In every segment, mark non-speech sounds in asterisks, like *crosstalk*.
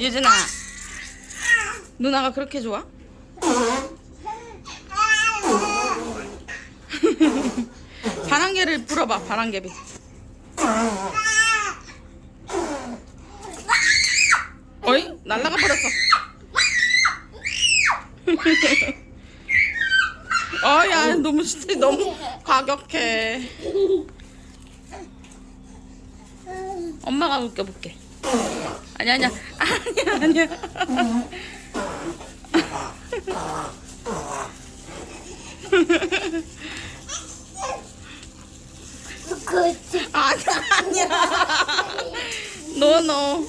예진아 누나가 그렇게 좋아? *laughs* 바람개를 불어봐 바람개비. 어이 날라가 버렸어. *laughs* 어야 너무 진짜 너무 과격해. 엄마가 웃겨볼게 아니야 아니야 아니야 아니야. 아니야 아니야 노노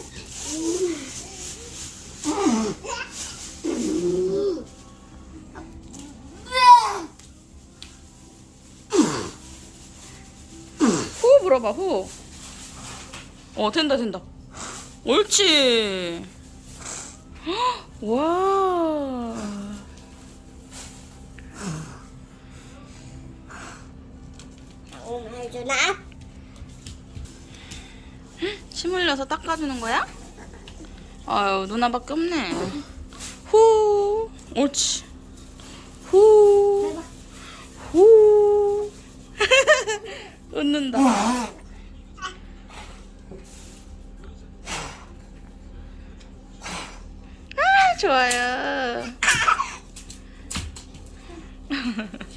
후 불어봐 후. 어 된다 된다. 옳지. 헉, 와. 주나? 침 흘려서 닦아주는 거야? 아유 누나밖에 없네. 후. 옳지. 후. 후. *laughs* 웃는다. 좋아요. *laughs*